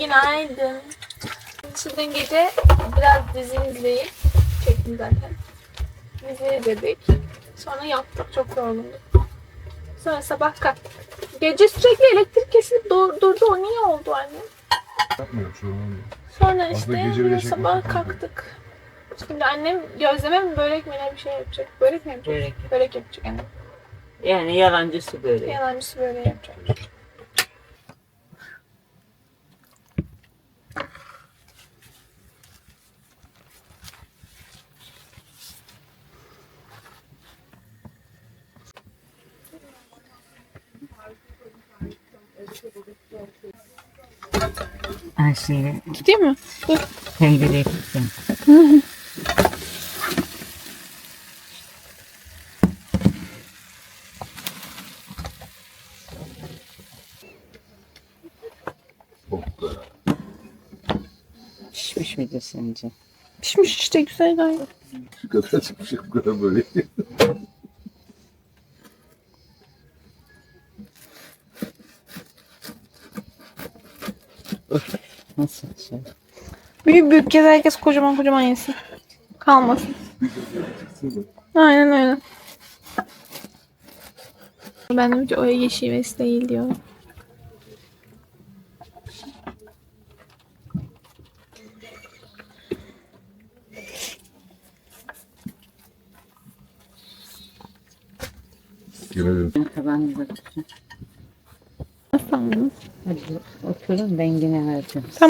Günaydın. Şimdi dün gece biraz dizi izleyip çektim zaten. Dizi izledik. Sonra yattık çok yorgunduk. Sonra sabah kalktık. Gece sürekli elektrik kesilip dur- durdu. O niye oldu anne? Yapmıyorum sorun olmuyor. Sonra Aslında işte gece bile yine çekmesi sabah kalktık. Şimdi annem gözleme mi börek mi ne bir şey yapacak. Börek mi yapacak? Börek. Börek yapacak annem. Yani yalancısı böyle. Yalancısı böreği yapacak. Her şeyi Gideyim mi? peynir ettim. Oh be. Pişmiş miydi sence? Pişmiş işte güzel gayet. Şu kadar çıkmış bu kadar böyle. Nasıl şey? Büyük büyük kez herkes kocaman kocaman yesin. Kalmasın. Aynen öyle. Ben de o yeşil değil diyor. Gelelim. Ben tabanını bakacağım. Nasıl anladın? Hadi oturun ben yine vereceğim.